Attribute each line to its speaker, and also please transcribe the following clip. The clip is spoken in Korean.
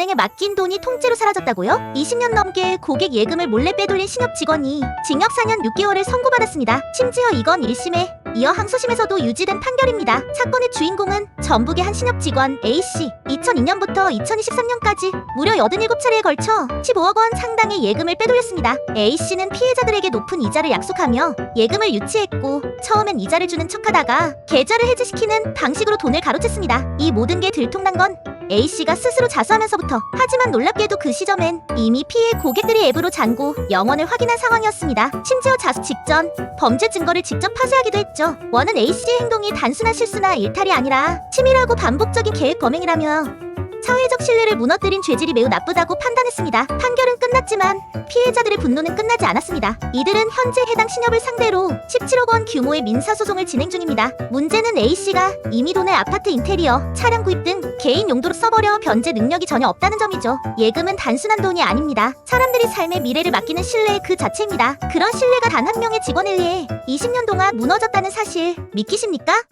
Speaker 1: 은행에 맡긴 돈이 통째로 사라졌다고요? 20년 넘게 고객 예금을 몰래 빼돌린 신협 직원이 징역 4년 6개월을 선고받았습니다. 심지어 이건 1심에 이어 항소심에서도 유지된 판결입니다. 사건의 주인공은 전북의 한 신협 직원 A씨. 2002년부터 2023년까지 무려 87차례에 걸쳐 15억 원 상당의 예금을 빼돌렸습니다. A씨는 피해자들에게 높은 이자를 약속하며 예금을 유치했고 처음엔 이자를 주는 척하다가 계좌를 해지시키는 방식으로 돈을 가로챘습니다. 이 모든 게 들통난 건 A씨가 스스로 자수하면서부터 하지만 놀랍게도 그 시점엔 이미 피해 고객들이 앱으로 잔고 영원을 확인한 상황이었습니다. 심지어 자수 직전 범죄 증거를 직접 파쇄하기도 했죠. 원은 A씨의 행동이 단순한 실수나 일탈이 아니라 치밀하고 반복적인 계획 범행이라며 사회적 신뢰를 무너뜨린 죄질이 매우 나쁘다고 판단했습니다. 판결은 끝났지만 피해자들의 분노는 끝나지 않았습니다. 이들은 현재 해당 신협을 상대로 17억 원 규모의 민사소송을 진행 중입니다. 문제는 A씨가 이미 돈을 아파트 인테리어, 차량 구입 등 개인 용도로 써버려 변제 능력이 전혀 없다는 점이죠. 예금은 단순한 돈이 아닙니다. 사람들이 삶의 미래를 맡기는 신뢰 그 자체입니다. 그런 신뢰가 단 한 명의 직원에 의해 20년 동안 무너졌다는 사실 믿기십니까?